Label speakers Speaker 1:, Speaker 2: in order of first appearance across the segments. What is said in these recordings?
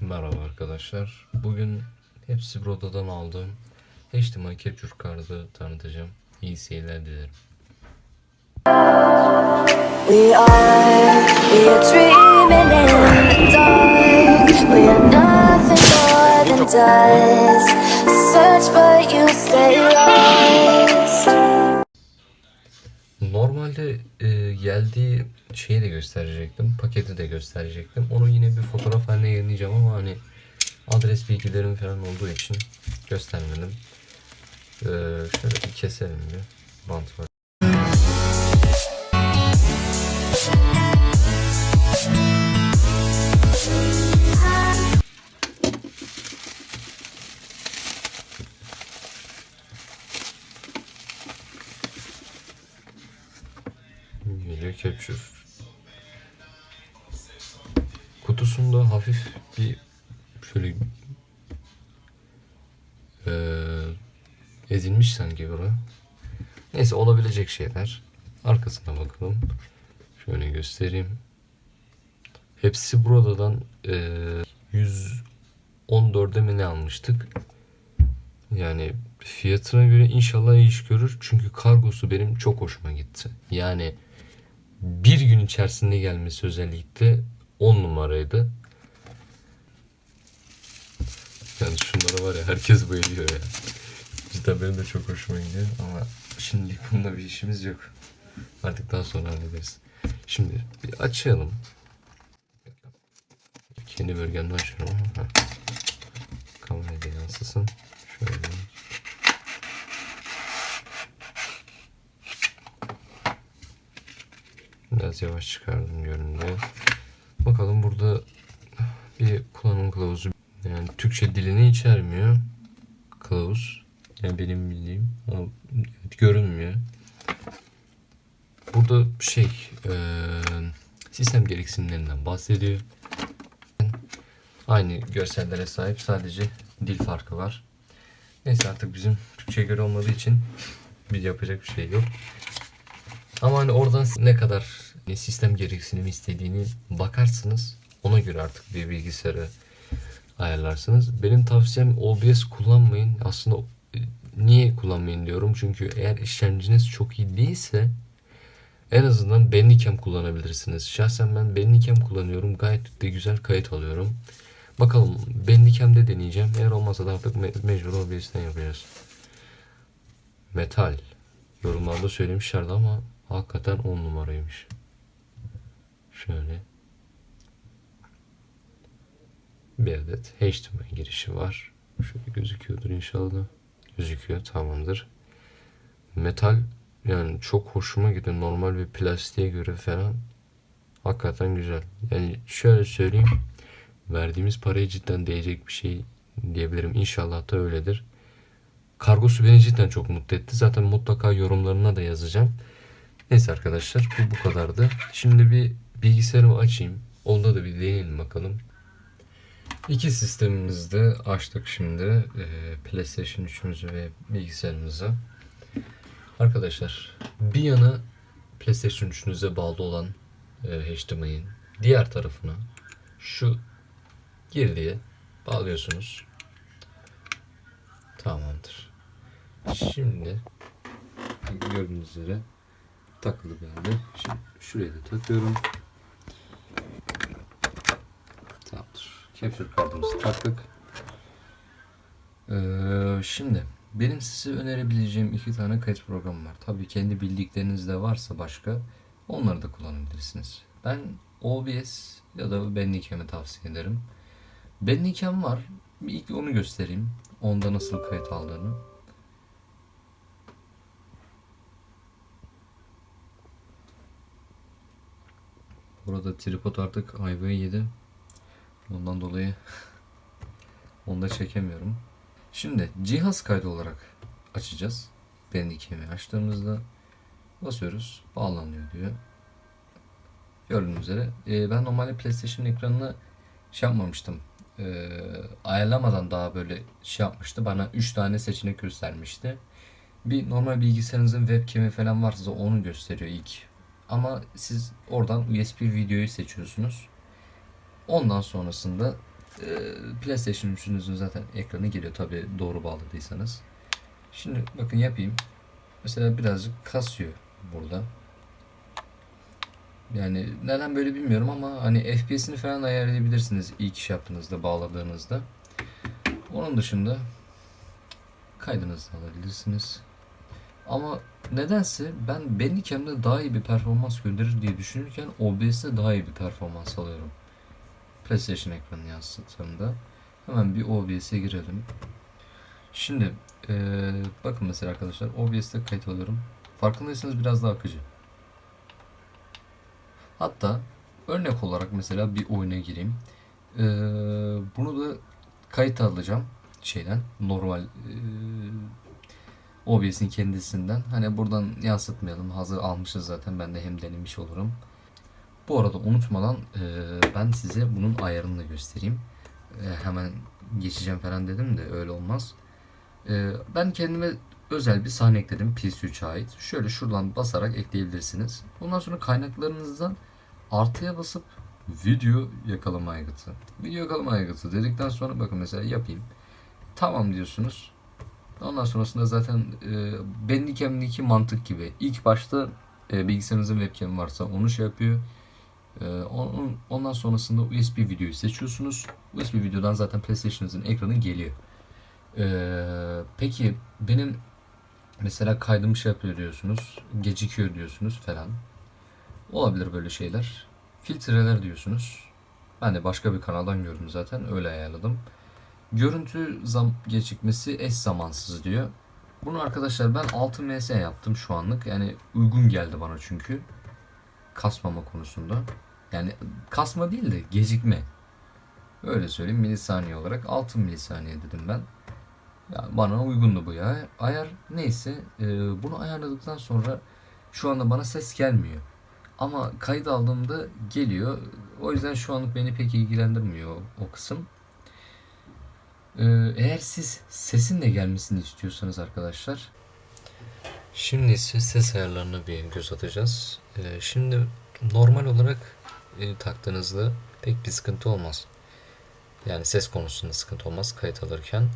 Speaker 1: Merhaba arkadaşlar. Bugün hepsi Broda'dan aldığım HDMI Capture Card'ı tanıtacağım. İyi seyirler dilerim.
Speaker 2: We are, we are dreaming in the dark. We are nothing more than dust. Search but you stay lost.
Speaker 1: Normalde e, geldiği şeyi de gösterecektim. Paketi de gösterecektim. Onu yine bir fotoğraf haline yayınlayacağım ama hani adres bilgilerim falan olduğu için göstermedim. E, şöyle bir keselim bir. Bant var. Capture. Kutusunda hafif bir şöyle eee ezilmiş sanki bura. Neyse olabilecek şeyler. Arkasına bakalım. Şöyle göstereyim. Hepsi buradan eee 114'e mi ne almıştık? Yani fiyatına göre inşallah iş görür. Çünkü kargosu benim çok hoşuma gitti. Yani bir gün içerisinde gelmesi özellikle 10 numaraydı. Yani şunlara var ya herkes bayılıyor ya. Cidden benim de çok hoşuma gidiyor ama şimdi bunda bir işimiz yok. Artık daha sonra hallederiz. Şimdi bir açalım. Kendi bölgemden açıyorum ama. ha. Kamerada yansısın. Şöyle. Biraz yavaş çıkardım görünüyor. Bakalım burada bir kullanım kılavuzu yani Türkçe dilini içermiyor. Kılavuz. Yani benim bildiğim görünmüyor. Burada şey eee, sistem gereksinimlerinden bahsediyor. Aynı görsellere sahip sadece dil farkı var. Neyse artık bizim Türkçe'ye göre olmadığı için bir yapacak bir şey yok. Ama hani oradan ne kadar sistem gereksinimi istediğini bakarsınız. Ona göre artık bir bilgisayarı ayarlarsınız. Benim tavsiyem OBS kullanmayın. Aslında niye kullanmayın diyorum. Çünkü eğer işlemciniz çok iyi değilse en azından Bandicam kullanabilirsiniz. Şahsen ben Bandicam kullanıyorum. Gayet de güzel kayıt alıyorum. Bakalım Bandicam'de deneyeceğim. Eğer olmazsa da artık me- mecbur OBS'ten yapacağız. Metal. Yorumlarda söylemişlerdi ama hakikaten 10 numaraymış. Şöyle. Bir adet HDMI girişi var. Şöyle gözüküyordur inşallah. Gözüküyor tamamdır. Metal yani çok hoşuma gidiyor. Normal bir plastiğe göre falan hakikaten güzel. Yani şöyle söyleyeyim. Verdiğimiz paraya cidden değecek bir şey diyebilirim. İnşallah da öyledir. Kargosu beni cidden çok mutlu etti. Zaten mutlaka yorumlarına da yazacağım. Neyse arkadaşlar bu bu kadardı. Şimdi bir bilgisayarımı açayım. Onda da bir deneyelim bakalım. İki sistemimizi de açtık şimdi. Ee, PlayStation 3'ümüzü ve bilgisayarımızı. Arkadaşlar bir yana PlayStation 3'ünüze bağlı olan e, HDMI'nin diğer tarafına şu girdiye bağlıyorsunuz. Tamamdır. Şimdi gördüğünüz üzere takılı geldi. Şimdi şuraya da takıyorum. Tamamdır. Capture kartımızı taktık. Ee, şimdi benim size önerebileceğim iki tane kayıt programı var. Tabii kendi bildikleriniz de varsa başka onları da kullanabilirsiniz. Ben OBS ya da Bandicam'ı tavsiye ederim. Bandicam var. İlk onu göstereyim. Onda nasıl kayıt aldığını. Burada tripod artık ayvayı yedi. Ondan dolayı onu da çekemiyorum. Şimdi cihaz kaydı olarak açacağız. Bandicam'i açtığımızda basıyoruz. Bağlanıyor diyor. Gördüğünüz üzere. e, ben normalde PlayStation ekranını şey yapmamıştım. E, ayarlamadan daha böyle şey yapmıştı. Bana 3 tane seçenek göstermişti. Bir normal bilgisayarınızın webcam'i falan varsa onu gösteriyor ilk. Ama siz oradan USB videoyu seçiyorsunuz. Ondan sonrasında e, PlayStation 3'ünüzün zaten ekranı geliyor tabi doğru bağladıysanız. Şimdi bakın yapayım. Mesela birazcık kasıyor burada. Yani neden böyle bilmiyorum ama hani FPS'ini falan ayarlayabilirsiniz ilk iş yaptığınızda, bağladığınızda. Onun dışında kaydınızı alabilirsiniz. Ama nedense ben Bandicam'da daha iyi bir performans gönderir diye düşünürken OBS'te daha iyi bir performans alıyorum. PlayStation ekranı yansıttığımda. Hemen bir OBS'e girelim. Şimdi eee, bakın mesela arkadaşlar OBS'te kayıt alıyorum. Farkındaysanız biraz daha akıcı. Hatta örnek olarak mesela bir oyuna gireyim. Eee, bunu da kayıt alacağım şeyden normal eee OBS'in kendisinden. Hani buradan yansıtmayalım. Hazır almışız zaten. Ben de hem denemiş olurum. Bu arada unutmadan eee, ben size bunun ayarını da göstereyim. Eee, hemen geçeceğim falan dedim de öyle olmaz. Eee, ben kendime özel bir sahne ekledim PS3'e ait. Şöyle şuradan basarak ekleyebilirsiniz. Ondan sonra kaynaklarınızdan artıya basıp video yakalama aygıtı. Video yakalama aygıtı dedikten sonra bakın mesela yapayım. Tamam diyorsunuz. Ondan sonrasında zaten e, Bandicam'deki mantık gibi. İlk başta e, bilgisayarınızın webcam varsa onu şey yapıyor. E, onun, ondan sonrasında USB videoyu seçiyorsunuz. USB videodan zaten PlayStation'ınızın ekranı geliyor. E, peki benim mesela kaydım şey yapıyor diyorsunuz. Gecikiyor diyorsunuz falan. Olabilir böyle şeyler. Filtreler diyorsunuz. Ben de başka bir kanaldan gördüm zaten. Öyle ayarladım. Görüntü zam gecikmesi eş zamansız diyor. Bunu arkadaşlar ben 6 ms yaptım şu anlık. Yani uygun geldi bana çünkü. Kasmama konusunda. Yani kasma değil de gecikme. Öyle söyleyeyim milisaniye olarak 6 milisaniye dedim ben. Ya bana uygundu bu ya. Ayar neyse e, bunu ayarladıktan sonra şu anda bana ses gelmiyor. Ama kayıt aldığımda geliyor. O yüzden şu anlık beni pek ilgilendirmiyor o kısım. Ee, eğer siz sesin de gelmesini istiyorsanız arkadaşlar. Şimdi ise ses ayarlarına bir göz atacağız. Ee, şimdi normal olarak e, taktığınızda pek bir sıkıntı olmaz. Yani ses konusunda sıkıntı olmaz kayıt alırken.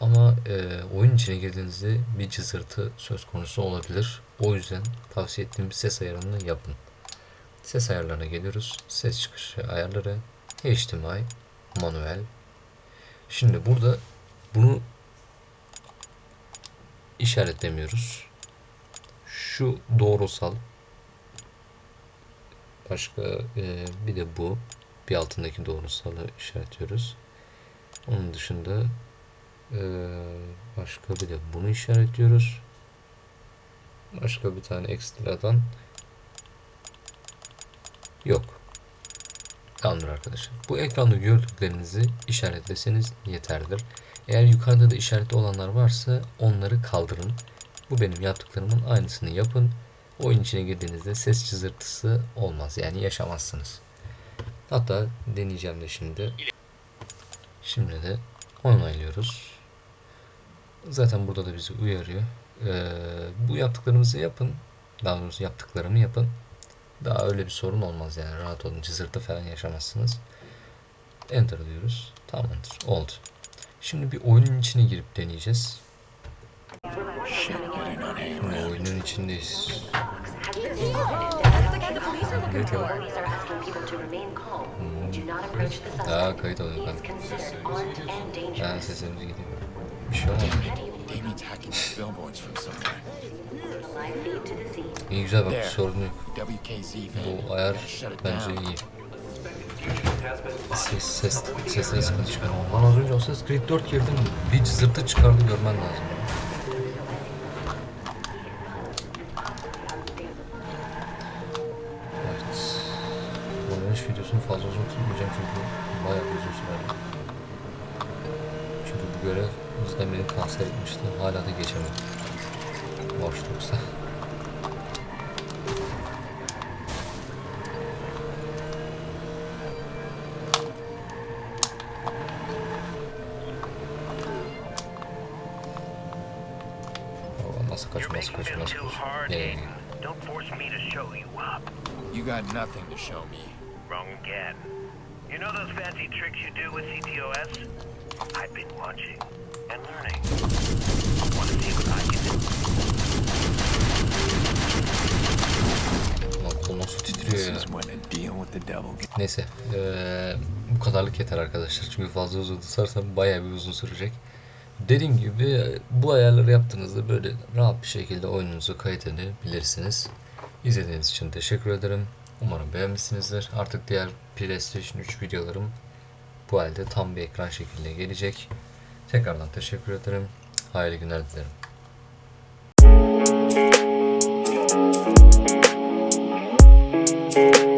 Speaker 1: Ama e, oyun içine girdiğinizde bir cızırtı söz konusu olabilir. O yüzden tavsiye ettiğim bir ses ayarını yapın. Ses ayarlarına geliyoruz. Ses çıkışı ayarları, HDMI, manuel, Şimdi burada bunu işaretlemiyoruz. Şu doğrusal. Başka e, bir de bu. Bir altındaki doğrusalı işaretliyoruz. Onun dışında e, başka bir de bunu işaretliyoruz. Başka bir tane ekstradan yok. Tamamdır arkadaşlar. Bu ekranda gördüklerinizi işaretleseniz yeterlidir. Eğer yukarıda da işaretli olanlar varsa onları kaldırın. Bu benim yaptıklarımın aynısını yapın. Oyun içine girdiğinizde ses çızırtısı olmaz. Yani yaşamazsınız. Hatta deneyeceğim de şimdi. Şimdi de onaylıyoruz. Zaten burada da bizi uyarıyor. Ee, bu yaptıklarımızı yapın. Daha doğrusu yaptıklarımı yapın. Daha öyle bir sorun olmaz yani. Rahat olun. Cızırtı falan yaşamazsınız. Enter diyoruz. Tamamdır. Oldu. Şimdi bir oyunun içine girip deneyeceğiz. Şimdi oyunun içindeyiz. Diyor? Daha kayıt alıyor kanka. Ha sesimiz gidiyor. Bir şey olmadı. İyi güzel bak sorun yok. Bu ayar bence iyi. Ses, ses, sesine sıkıntı çıkarmam. Lan az önce Assassin's Creed 4 girdim. Bir cızırtı çıkardı görmen lazım. Videosunu fazla uzun tutmayacağım çünkü bayağı uzun sürer. Çünkü bu görev bizden beni kanser etmişti. Hala da geçemedim. Boşluksa. Nasıl nasıl kaçıyor, nasıl Yeah.
Speaker 3: Don't force me to show you up.
Speaker 4: You got nothing to show me.
Speaker 3: Again. You know those fancy tricks you do with CTOS? I've been watching and learning. Want to see what I can do?
Speaker 1: Nasıl titriyor ya. Neyse eee, bu kadarlık yeter arkadaşlar. Çünkü fazla uzun tutarsam bayağı bir uzun sürecek. Dediğim gibi bu ayarları yaptığınızda böyle rahat bir şekilde oyununuzu kayıt edebilirsiniz. İzlediğiniz için teşekkür ederim. Umarım beğenmişsinizdir. Artık diğer PlayStation 3 videolarım bu halde tam bir ekran şeklinde gelecek. Tekrardan teşekkür ederim. Hayırlı günler dilerim. thank you